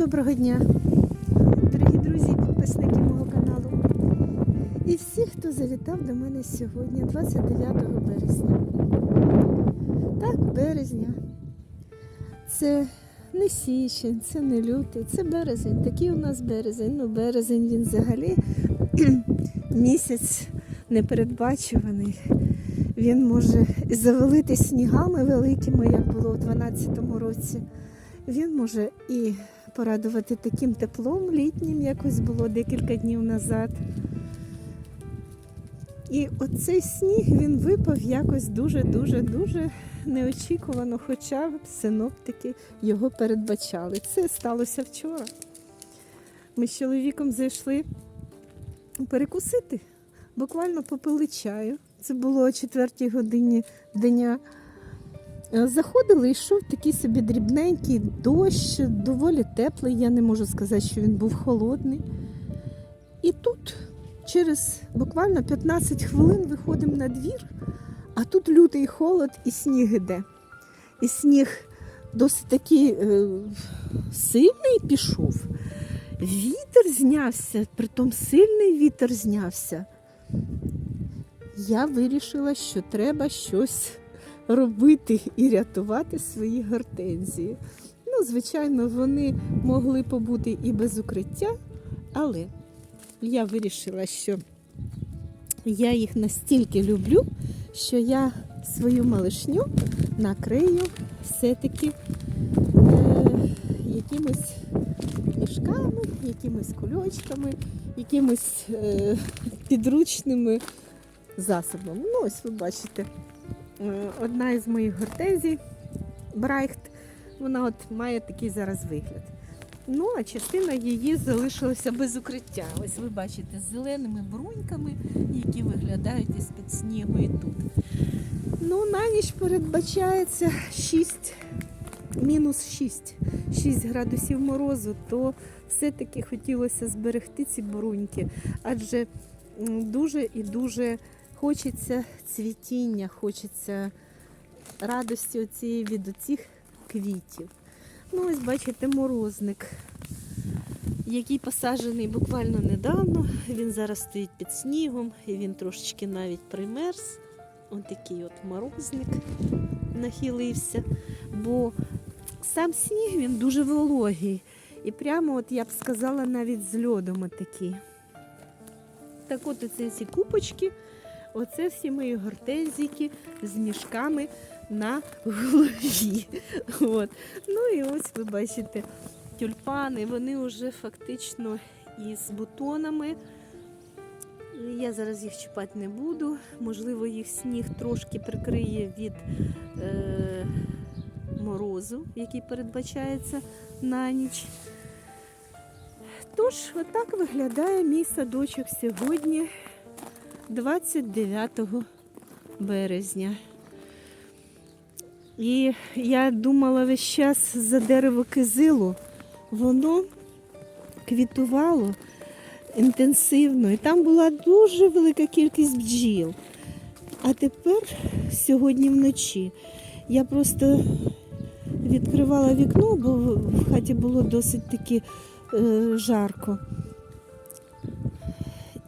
доброго дня, дорогі друзі, підписники мого каналу. І всі, хто завітав до мене сьогодні, 29 березня. Так, березня. Це не січень, це не лютий, це березень. Такий у нас березень. Ну, березень він взагалі місяць непередбачуваний. Він може завалити снігами великими, як було у 12-му році. Він може і порадувати таким теплом літнім, якось було декілька днів назад. І оцей сніг він випав якось дуже-дуже-дуже неочікувано, хоча синоптики його передбачали. Це сталося вчора. Ми з чоловіком зайшли перекусити, буквально попили чаю. Це було о 4 годині дня. Е, Заходили, йшов такий собі дрібненький дощ, доволі теплий. Я не можу сказати, що він був холодний. І тут через буквально 15 хвилин виходимо на двір, а тут лютий холод і сніг іде. І сніг досить такий е, сильний пішов. Вітер знявся, притом сильний вітер знявся. Я вирішила, що треба щось робити і рятувати свої гортензії. Ну, звичайно, вони могли побути і без укриття, але я вирішила, що я їх настільки люблю, що я свою малишню накрию все-таки е, якимось мішками, якимось кульочками, якимось е, підручними засобами. Ну, ось ви бачите, одна із моїх гортензій, Брайхт, вона от має такий зараз вигляд. Ну, а частина її залишилася без укриття. Ось ви бачите, з зеленими бруньками, які виглядають із-під снігу і тут. Ну, на ніч передбачається 6, мінус 6, 6 градусів морозу, то все-таки хотілося зберегти ці бруньки, адже дуже і дуже хочеться цвітіння, хочеться радості оцієї від оцих квітів. Ну, ось бачите, морозник, який посаджений буквально недавно. Він зараз стоїть під снігом, і він трошечки навіть примерз. Ось такий от морозник нахилився. Бо сам сніг він дуже вологий. І прямо, от я б сказала, навіть з льодом такі. Так от оце ці купочки, оце всі мої гортензійки з мішками на голові. От. Ну і ось ви бачите тюльпани, вони вже фактично із бутонами. Я зараз їх чіпати не буду. Можливо, їх сніг трошки прикриє від е, морозу, який передбачається на ніч. Тож, отак виглядає мій садочок сьогодні, 29 березня. І я думала весь час за дерево кизилу. Воно квітувало інтенсивно, і там була дуже велика кількість бджіл. А тепер, сьогодні вночі, я просто відкривала вікно, бо в хаті було досить таки е, жарко.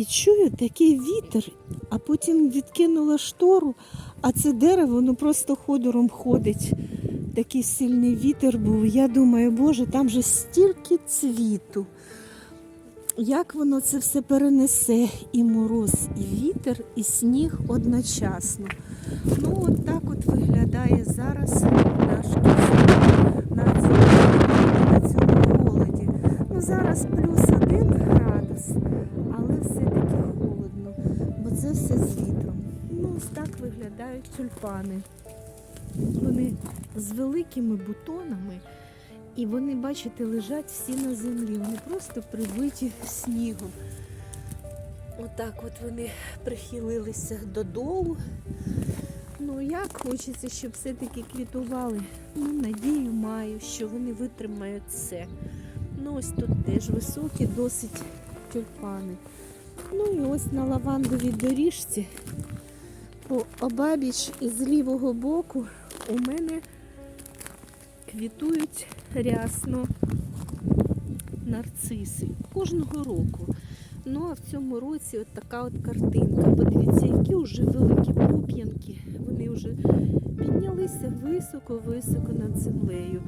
І чую такий вітер, а потім відкинула штору, а це дерево ну просто ходором ходить. Такий сильний вітер був. Я думаю, боже, там же стільки цвіту. Як воно це все перенесе? І мороз, і вітер, і сніг одночасно. Ну, от так от виглядає зараз наш кізок на цьому, на цьому холоді. Ну, зараз плюс один градус, це все з. Ну, ось так виглядають тюльпани. Вони з великими бутонами, і вони, бачите, лежать всі на землі. Вони просто прибиті снігом. Отак от вони прихилилися додолу. Ну як хочеться, щоб все-таки квітували. Ну, надію маю, що вони витримають це. Ну ось тут теж високі, досить тюльпани. Ну і ось на лавандовій доріжці по обабіч і з лівого боку у мене квітують рясно нарциси кожного року. Ну а в цьому році от така от картинка. Подивіться, які вже великі пуп'янки. Вони вже піднялися високо-високо над землею.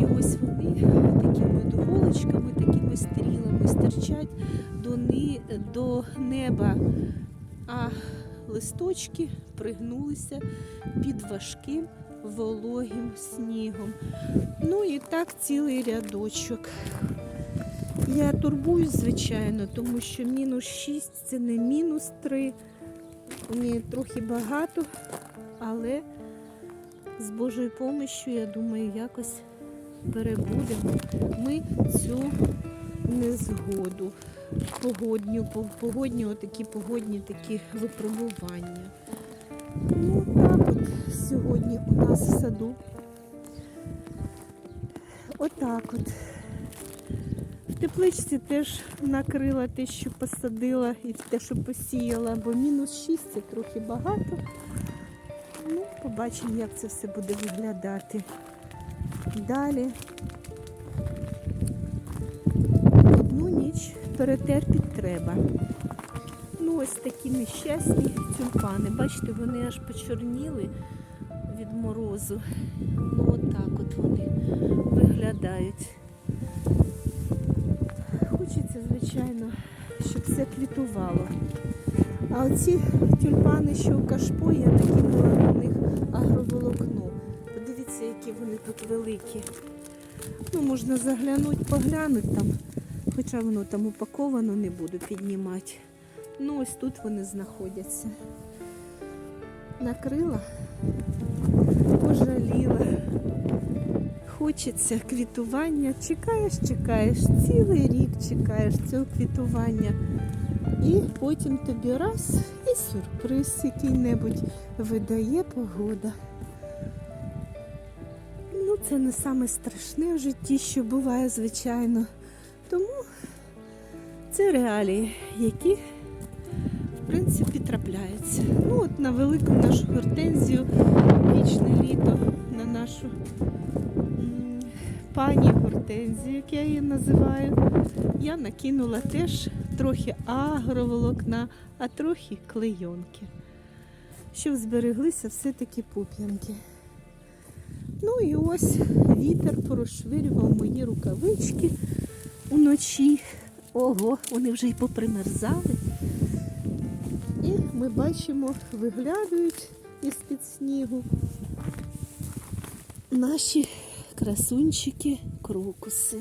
І ось вони такими доволочками, такими стрілами стирчать до, ни, до неба. А листочки пригнулися під важким вологим снігом. Ну і так цілий рядочок. Я турбуюсь, звичайно, тому що мінус 6 це не мінус 3. Мені трохи багато, але з Божою помощю, я думаю, якось перебудемо ми цю незгоду. Погодню, погодні, отакі погодні такі випробування. Ну, так от сьогодні у нас в саду. Отак от. Тепличці теж накрила те, що посадила і те, що посіяла, бо мінус 6 це трохи багато. Ну, побачимо, як це все буде виглядати. Далі одну ніч перетерпіть треба. Ну, ось такі нещасні тюльпани. Бачите, вони аж почорніли від морозу. Ну, отак от вони виглядають. Хочеться, звичайно, щоб все квітувало. А оці тюльпани, що у кашпо, я накинула на них агроволокно. Подивіться, які вони тут великі. Ну, можна заглянути, поглянути там. Хоча воно там упаковано, не буду піднімати. Ну, ось тут вони знаходяться. Накрила, пожаліла. Хочеться квітування. Чекаєш, чекаєш, цілий рік чекаєш цього квітування. І потім тобі раз і сюрприз який-небудь видає погода. Ну, це не саме страшне в житті, що буває, звичайно. Тому це реалії, які, в принципі, трапляються. Ну, от на велику нашу гортензію, вічне літо, на нашу пані гортензію, як я її називаю, я накинула теж трохи агроволокна, а трохи клейонки. Щоб збереглися все-таки пуп'янки. Ну і ось вітер прошвирював мої рукавички уночі. Ого, вони вже й попримерзали. І ми бачимо, виглядають із-під снігу наші красунчики крокуси.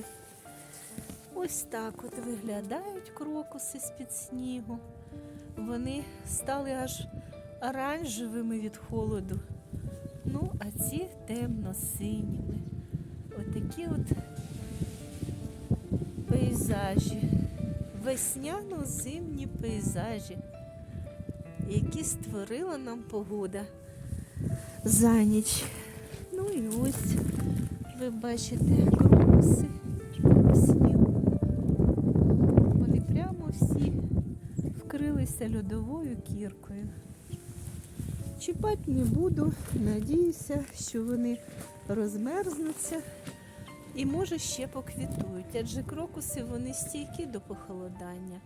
Ось так от виглядають крокуси з-під снігу. Вони стали аж оранжевими від холоду. Ну, а ці темно-синіми. Отакі от пейзажі. Весняно-зимні пейзажі, які створила нам погода за ніч. Ну і ось ви бачите крокуси в снігу. Вони прямо всі вкрилися льодовою кіркою. Чіпати не буду, надіюся, що вони розмерзнуться і може ще поквітують, адже крокуси вони стійкі до похолодання.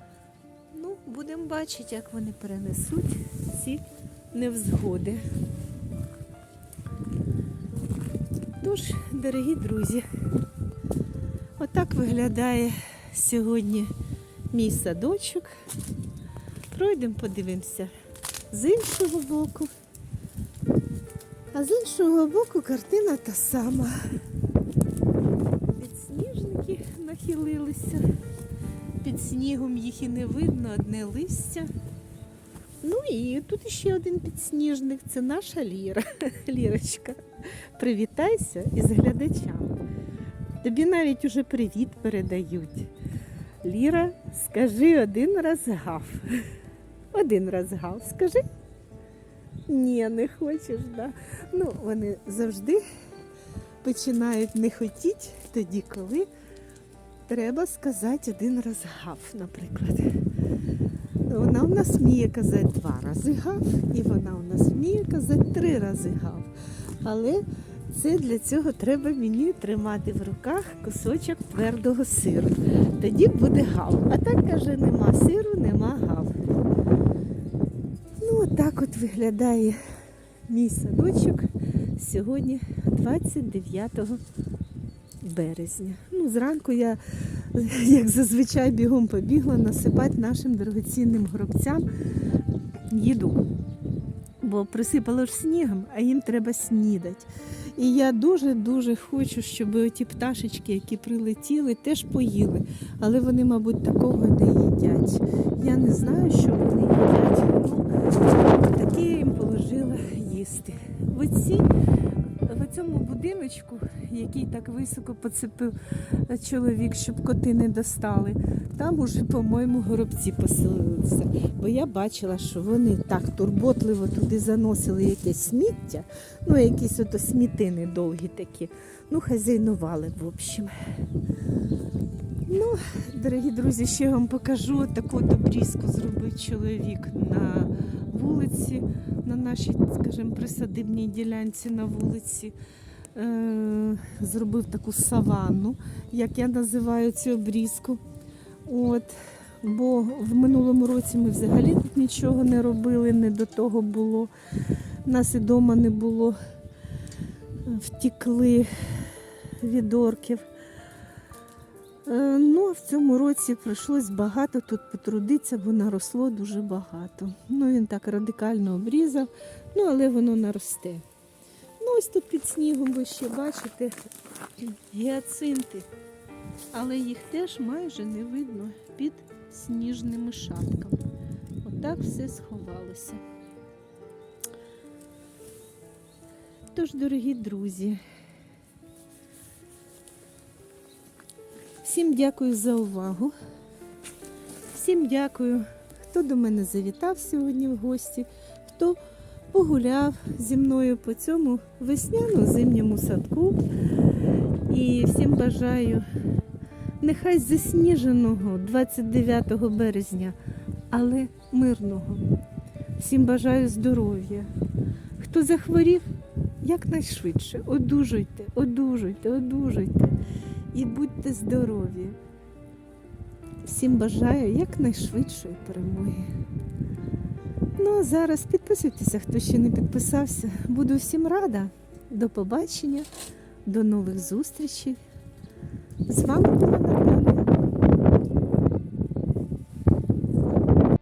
Ну, будемо бачити, як вони перенесуть ці невзгоди. Тож, дорогі друзі, отак виглядає сьогодні мій садочок. Пройдемо, подивимося з іншого боку. А з іншого боку картина та сама. Підсніжники нахилилися. Під снігом їх і не видно, одне листя. Ну і тут ще один підсніжник. Це наша Ліра. Лірочка. Привітайся із глядачами. Тобі навіть уже привіт передають. Ліра, скажи один раз гав. Один раз гав, скажи. Ні, не хочеш, да? Ну, вони завжди починають не хотіти тоді, коли треба сказати один раз гав, наприклад. Вона у нас вміє казати два рази гав, і вона у нас вміє казати три рази гав. Але Це для цього треба мені тримати в руках кусочок твердого сиру. Тоді буде гав. А так каже, нема сиру, нема гав. Ну, отак от виглядає мій садочок сьогодні, 29 березня. Ну, зранку я, як зазвичай, бігом побігла насипати нашим дорогоцінним гробцям їду. Бо присипало ж снігом, а їм треба снідати. І я дуже-дуже хочу, щоб ті пташечки, які прилетіли, теж поїли. Але вони, мабуть, такого не їдять. Я не знаю, що вони їдять. Ну, таке їм положила їсти. Оці, цьому будиночку, який так високо поцепив чоловік, щоб коти не достали, там уже, по-моєму, горобці поселилися. Бо я бачила, що вони так турботливо туди заносили якесь сміття, ну, якісь ото смітини довгі такі. Ну, хазяйнували, в общем. Ну, дорогі друзі, ще вам покажу таку обрізку зробив чоловік на вулиці, на нашій, скажімо, присадибній ділянці на вулиці. Е, зробив таку саванну, як я називаю цю обрізку. От. Бо в минулому році ми взагалі тут нічого не робили, не до того було. Нас і вдома не було, втікли від орків. Е, Ну, а в цьому році прийшлось багато тут потрудитися, бо наросло дуже багато. Ну, він так радикально обрізав, ну, але воно наросте. Ну, ось тут під снігом ви ще бачите гіацинти, але їх теж майже не видно під сніжними шапками. Отак все сховалося. Тож, дорогі друзі, всім дякую за увагу. Всім дякую, хто до мене завітав сьогодні в гості, хто погуляв зі мною по цьому весняно-зимньому садку. І всім бажаю нехай засніженого 29 березня, але мирного. Всім бажаю здоров'я. Хто захворів, якнайшвидше. Одужуйте, одужуйте, одужуйте і будьте здорові. Всім бажаю якнайшвидшої перемоги. Ну а зараз підписуйтеся, хто ще не підписався. Буду всім рада. До побачення, до нових зустрічей. З вами була.